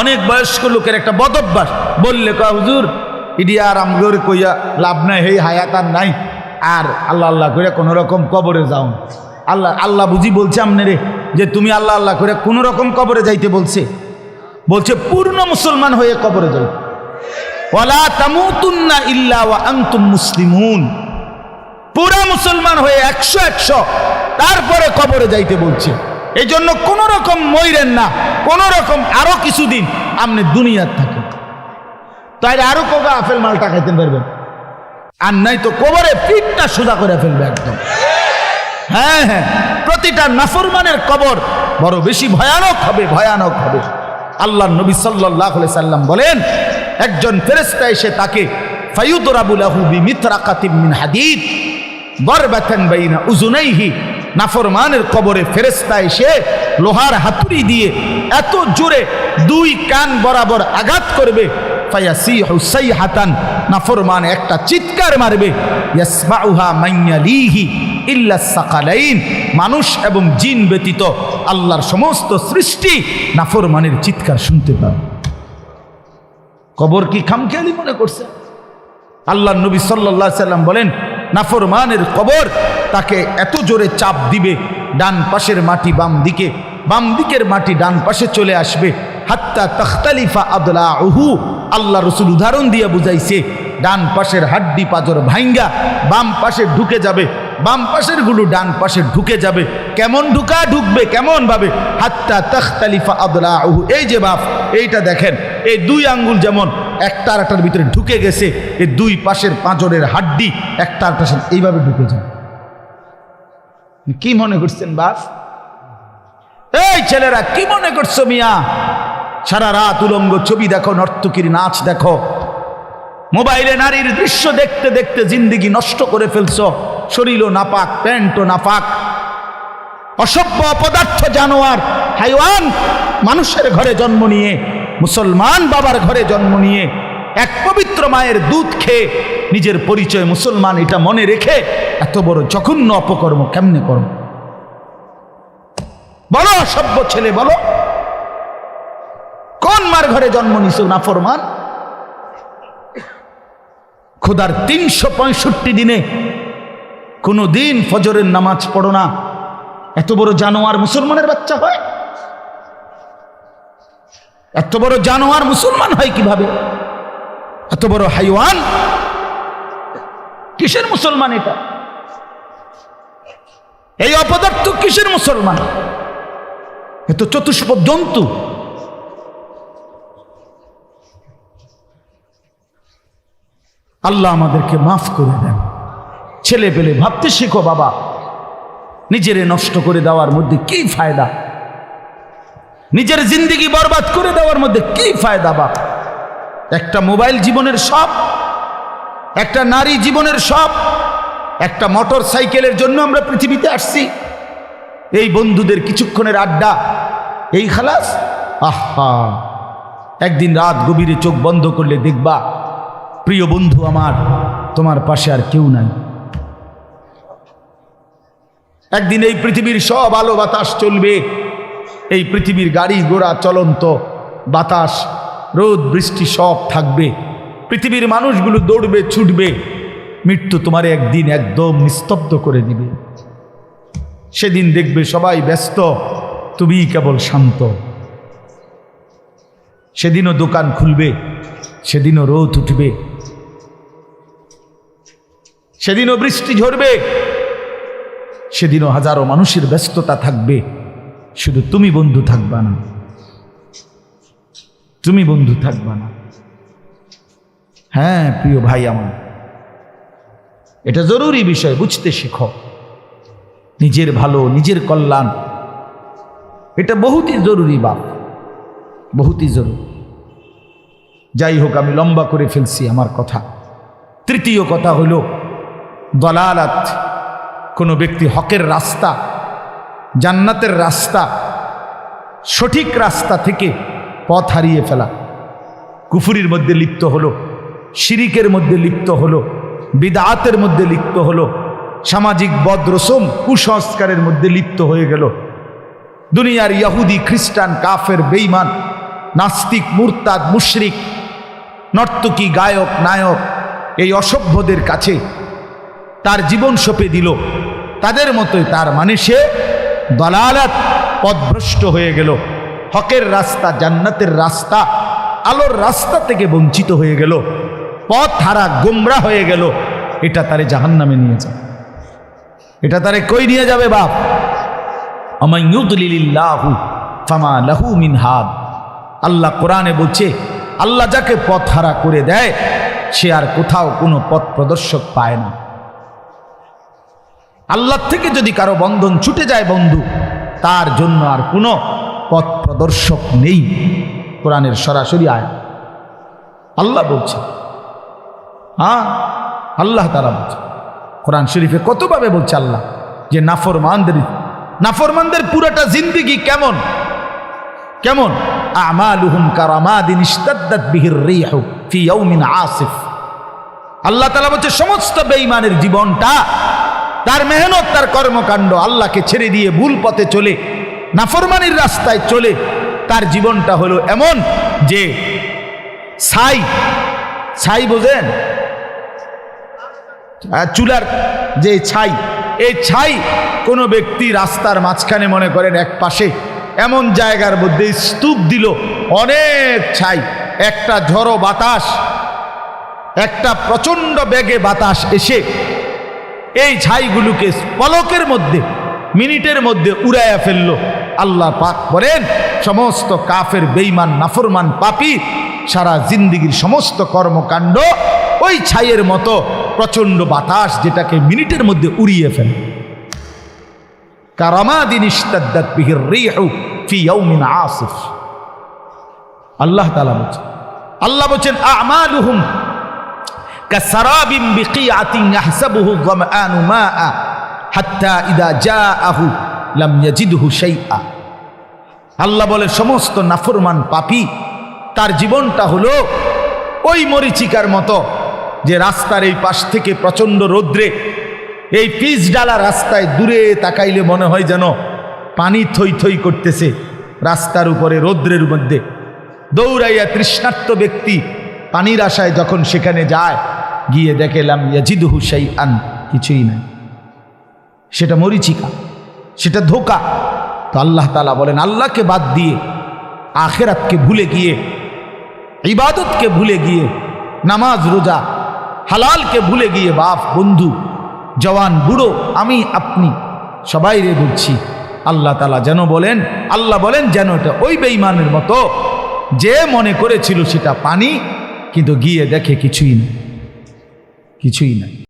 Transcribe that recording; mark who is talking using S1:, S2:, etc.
S1: অনেক বয়স্ক লোকের একটা বদভ্যাস বললে কয়, হুজুর, ইডি আর আমগর কইয়া লাভ নাই, হেই হায়াত আর নাই। আর আল্লাহ আল্লাহ করে কোনো রকম কবরে যাও আল্লাহ আল্লাহ বুঝি বলছে আমনে যে তুমি আল্লাহ আল্লাহ করে কোনো রকম কবরে যাইতে বলছে। বলছে, পূর্ণ মুসলমান হয়ে কবরে যাই ওয়ালা তামুতুন্না ইল্লা ওয়া আনতুম মুসলিমুন। পুরা মুসলমান হয়ে একশো একশো তারপরে কবরে যাইতে বলছে। এই জন্য কোন রকম মইরেন না, কোন রকম আরও কিছুদিন আপনি দুনিয়ার থাকেন। তাই আরও কবে আপেল মালটা খাইতে পারবেন? আর নাই তো কবরে পিঠটা সোজা করে ফেলবে একদম। হ্যাঁ হ্যাঁ প্রতিটা নাফরমানের কবর বড় বেশি ভয়ানক হবে ভয়ানক হবে। আল্লাহ নবী সাল্লাহ সাল্লাম বলেন, একজন ফেরেস্তা এসে তাকে ফায়ুদরাবুলাহু বিমিত্রাকাতিম মিন হাদিদ বরবাতান বাইনা উজুনাইহি নাফরমানের কবরে ফেরেস্তা এসে লোহার হাতুড়ি দিয়ে এত জোরে দুই কান বরাবর আঘাত করবে। ফায়াসিহু সাইহাতান, নাফরমান একটা চিৎকার মারবে। ইয়াসমাউহা মাইয়ালিহি ইল্লা সাকালাইন, মানুষ এবং জিন ব্যতীত আল্লাহর সমস্ত সৃষ্টি নাফরমানের চিৎকার শুনতে পাবে। কবর কি খামখেয়ালি মনে করছে? আল্লাহ নবী সাল্লাহ সাল্লাম বলেন নাফরমানের কবর তাকে এত জোরে চাপ দিবে, ডান পাশের মাটি বাম দিকে, বাম দিকের মাটি ডান পাশে চলে আসবে। হাত্তা তখতালিফা আদলা উহু আল্লাহ রসুল উদাহরণ দিয়ে বুঝাইছে, ডান পাশের হাড্ডি পাজর ভাইঙ্গা, বাম পাশে ঢুকে যাবে, বাম পাশেরগুলো ডান পাশে ঢুকে যাবে। কেমন ঢুকা, ঢুকবে কেমন ভাবে? হাত্তা তখতালিফা আদলা উহু এই যে বাপ, এইটা দেখেন, এই দুই আঙ্গুল যেমন একটা আর একটার ভিতরে ঢুকে গেছে এই দুই পাশের পাঁচরের হাড্ডি একটার পাশে এইভাবে ঢুকে যায়। কি মনে করছেন বাপ এই ছেলেরা, কি মনে করছ মিয়া? সারা রাত উলঙ্গ ছবি দেখো, নর্তকীর নাচ দেখো। মোবাইলে নারীর দৃশ্য দেখতে দেখতে জিন্দিগি নষ্ট করে ফেলছো। শরীরও নাপাক, প্যান্টও নাপাক। অসভ্য অপদার্থ জানোয়ার, হাইওয়ান, মানুষের ঘরে জন্ম নিয়ে মুসলমান বাবার ঘরে জন্ম নিয়ে এক পবিত্র মায়ের দুধ খেয়ে নিজের পরিচয় মুসলমান এটা মনে রেখে এত বড় জঘন্য অপকর্ম কেমনে কর্ম বলো, অসভ্য ছেলে, বলো। কোন মার ঘরে জন্ম নিছ নাফরমান খোদার তিনশো পঁয়ষট্টি দিনে কোনো দিন ফজরের নামাজ পড়ো না। এত বড় জানোয়ার মুসলমানের বাচ্চা হয়? এত বড় জানোয়ার মুসলমান হয় কীভাবে? এত বড় হাইওয়ান? কিসের মুসলমান এটা? এই অপদার্থ কিসের মুসলমান? এ তো চতুষ্প জন্তু। আল্লাহ আমাদেরকে মাফ করে দেন। ছেলে পেলে ভাবতে শিখো বাবা। নিজেরে নষ্ট করে দেওয়ার মধ্যে কি ফায়দা? নিজের জিন্দিগি বরবাদ করে দেওয়ার মধ্যে কি ফায়দা বা একটা মোবাইল জীবনের সব, একটা নারী জীবনের সব, একটা মোটর সাইকেলের জন্য আমরা পৃথিবীতে আসছি। এই বন্ধুদের কিছুক্ষণের আড্ডা, এই খালাস? আহা! একদিন রাত গভীরে চোখ বন্ধ করলে দেখবা, প্রিয় বন্ধু আমার, তোমার পাশে আর কেউ নাই। একদিন এই পৃথিবীর সব আলো বাতাস চলবে এই পৃথিবীর গাড়ি ঘোড়া, চলন্ত বাতাস, রোদ, বৃষ্টি সব থাকবে। পৃথিবীর মানুষগুলো দৌড়বে, ছুটবে। মৃত্যু তোমার একদিন একদম নিস্তব্ধ করে দিবে। সেদিন দেখবে সবাই ব্যস্ত তুমি কেবল শান্ত। সেদিনও দোকান খুলবে, সেদিনও রোদ উঠবে। সেদিনও বৃষ্টি ঝরবে, সেদিনও হাজারো মানুষের ব্যস্ততা থাকবে। শুধু তুমি বন্ধু থাকবা না। তুমি বন্ধু থাকবা না। হ্যাঁ প্রিয় ভাই আমার, এটা জরুরি বিষয়, বুঝতে শিখো। নিজের ভালো, নিজের কল্যাণ, এটা বহুতই জরুরি বাপ, বহুতই জরুরি। যাই হোক, আমি লম্বা করে ফেলছি আমার কথা। তৃতীয় কথা হইল দলালাত, কোনো ব্যক্তি হকের রাস্তা জান্নাতের রাস্তা, সঠিক রাস্তা থেকে পথ হারিয়ে ফেলা। কুফুরির মধ্যে লিপ্ত হলো, শিরিকের মধ্যে লিপ্ত হলো, বিদাতের মধ্যে লিপ্ত হলো, সামাজিক বদ্রসম কুসংস্কারের মধ্যে লিপ্ত হয়ে গেল। দুনিয়ার ইয়াহুদি খ্রিস্টান, কাফের বেইমান নাস্তিক, মুরতাদ, মুশরিক, নর্তকী, গায়ক, নায়ক, এই অসভ্যদের কাছে তার জীবন সঁপে দিল। তাদের মতোই তার মানে সে দলালাত পদভ্রষ্ট হয়ে গেল। হকের রাস্তা, জান্নাতের রাস্তা, আলোর রাস্তা থেকে বঞ্চিত হয়ে গেল। পথ হারা গোমরা হয়ে গেল। এটা তারে জাহান্নামে নিয়ে যায় এটা তারে কই নিয়ে যাবে বাপ? ফামা লাহু হাদ। আল্লাহ কোরআনে বলছে, আল্লাহ যাকে পথ হারা করে দেয়, সে আর কোথাও কোনো পথ প্রদর্শক পায় না। আল্লাহ থেকে যদি কারও বন্ধন ছুটে যায় বন্ধু, তার জন্য আর কোনো পথ প্রদর্শক নেই। কোরআনের সরাসরি আয় আল্লাহ বলছে হ্যাঁ আল্লাহ তারা বলছে, কোরআন শরীফে কতভাবে বলছে আল্লাহ যে নাফরমানদের নাফরমানদের পুরোটা জিন্দিগি কেমন? কেমন? আমালুহুম কারামাদিন ইস্তাদ্দাত বিহির রিহু ফি ইয়াউমিন আসিফ। আল্লাহ তাআলা বলছে, সমস্ত বেঈমানের জীবনটা তার মেহনত, তার কর্মকাণ্ড আল্লাহকে ছেড়ে দিয়ে ভুল পথে চলে, নাফরমানির রাস্তায় চলে, তার জীবনটা হলো এমন যে ছাই ছাই বোঝেন? চুলার যে ছাই, এই ছাই কোনো ব্যক্তি রাস্তার মাঝখানে মনে করেন এক পাশে, এমন জায়গার মধ্যে স্তূপ দিল অনেক ছাই, একটা ঝড়ো বাতাস, একটা প্রচণ্ড বেগে বাতাস এসে এই ছাইগুলোকে পলকের মধ্যে, মিনিটের মধ্যে উড়াইয়া ফেলল। আল্লাহ পাক বলেন, সমস্ত কাফের বেইমান নাফরমান, পাপি, সারা জিন্দিগির সমস্ত কর্মকাণ্ড ওই ছাইয়ের মতো প্রচণ্ড বাতাস যেটাকে মিনিটের মধ্যে উড়িয়ে ফেলে। কারামাদিন আল্লাহ বলছেন আল্লাহ বলছেন كسراب بقيعة يحسبه الظمآن ماء حتى إذا جاءه لم يجده شيئا আল্লাহ বলে সমস্ত নাফরমান পাপি তার জীবনটা হলো ওই মরিচিকার মতো যে রাস্তার এই পাশ থেকে প্রচণ্ড রৌদ্রে এই পিচ ডালা রাস্তায় দূরে তাকাইলে মনে হয় যেন পানি থই থই করতেছে রাস্তার উপরে রৌদ্রের মধ্যে দৌড়াইয়া তৃষ্ণার্ত ব্যক্তি পানির আশায় যখন সেখানে যায় গিয়ে দেখেলাম ইয়াজিদহু সেই আন কিছুই নাই। সেটা মরিচিকা, সেটা ধোকা। তো আল্লাহ তালা বলেন, আল্লাহকে বাদ দিয়ে আখেরাতকে ভুলে গিয়ে, ইবাদতকে ভুলে গিয়ে, নামাজ, রোজা, হালালকে ভুলে গিয়ে, বাপ, বন্ধু, জওয়ান, বুড়ো, আমি, আপনি, সবাই রে বলছি, আল্লাহ তালা যেন বলেন, আল্লাহ বলেন যেন এটা ওই বেইমানের মতো যে মনে করেছিল সেটা পানি, কিন্তু গিয়ে দেখে কিছুই নেই। কিছুই নাই।